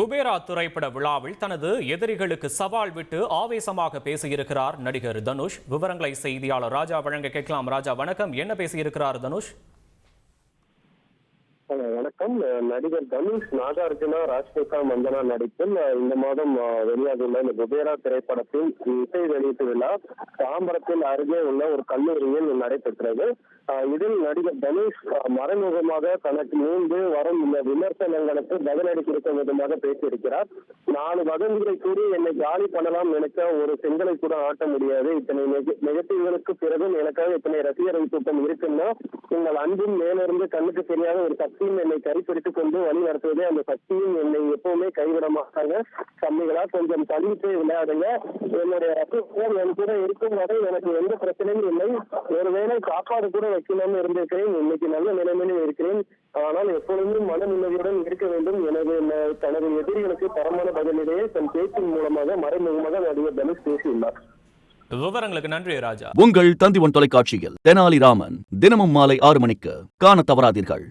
குபேரா திரைப்பட விழாவில் தனது எதிரிகளுக்கு சவால் விட்டு ஆவேசமாக பேசியிருக்கிறார் நடிகர் தனுஷ். விவரங்களை செய்தியாளர் ராஜா வழங்க கேட்கலாம். ராஜா வணக்கம். என்ன பேசியிருக்கிறார் தனுஷ்? வணக்கம். நடிகர் தனுஷ் நாகார்ஜுனா ராஷ்மிகா மந்தனா நடிப்பில் இந்த மாதம் வெளியாகியுள்ள இந்த குபேரா திரைப்படத்தின் இசை வெளியீட்டு விழா தாம்பரத்தில் அருகே உள்ள ஒரு கல்லூரியில் நடைபெற்றது. இதில் நடிகர் தனுஷ் மறைமுகமாக தனக்கு மீண்டு வரும் இந்த விமர்சனங்களுக்கு பதிலடி கொடுக்கும் விதமாக பேசியிருக்கிறார். நாலு வதந்திகளை கூறி என்னை காலி பண்ணலாம் நினைக்க ஒரு செங்கலை கூட ஆட்ட முடியாது. இத்தனை நெகட்டிவ்களுக்கு பிறகும் எனக்காக இத்தனை ரசிகர்கள் கூட்டம் இருக்குன்னா உங்கள் அன்பும் மேலிருந்து கண்ணுக்கு தெரியாத ஒரு சக்தியும் என்னை கைப்பிடித்துக் கொண்டு வழி நடத்துவதே அந்த சக்தியும் என்னை எப்பவுமே கைவிட மாட்டாங்க தம்பிகளா கொஞ்சம் தள்ளிட்டு விளையாடுங்க. என்னுடைய என் கூட இருக்கும் வரை எனக்கு எந்த பிரச்சனையும் இல்லை. ஒருவேளை சாப்பாடு கூட வைக்கணும்னு இருந்திருக்கிறேன். இன்னைக்கு நல்ல நிலைமையிலும் இருக்கிறேன். ஆனால் எப்பொழுதும் மன நிம்மதியுடன் இருக்க வேண்டும். எனவே ந- தனது எதிரிகளுக்கு தரமான பதிலிடையே தன் பேச்சின் மூலமாக மறைமுகமாக நடிகர் தனுஷ் பேசியுள்ளார். விவரங்களுக்கு நன்றி ராஜா. உங்கள் தந்திவன் தொலைக்காட்சியில் தெனாலிராமன் தினமும் மாலை ஆறு மணிக்கு காணத் தவறாதீர்கள்.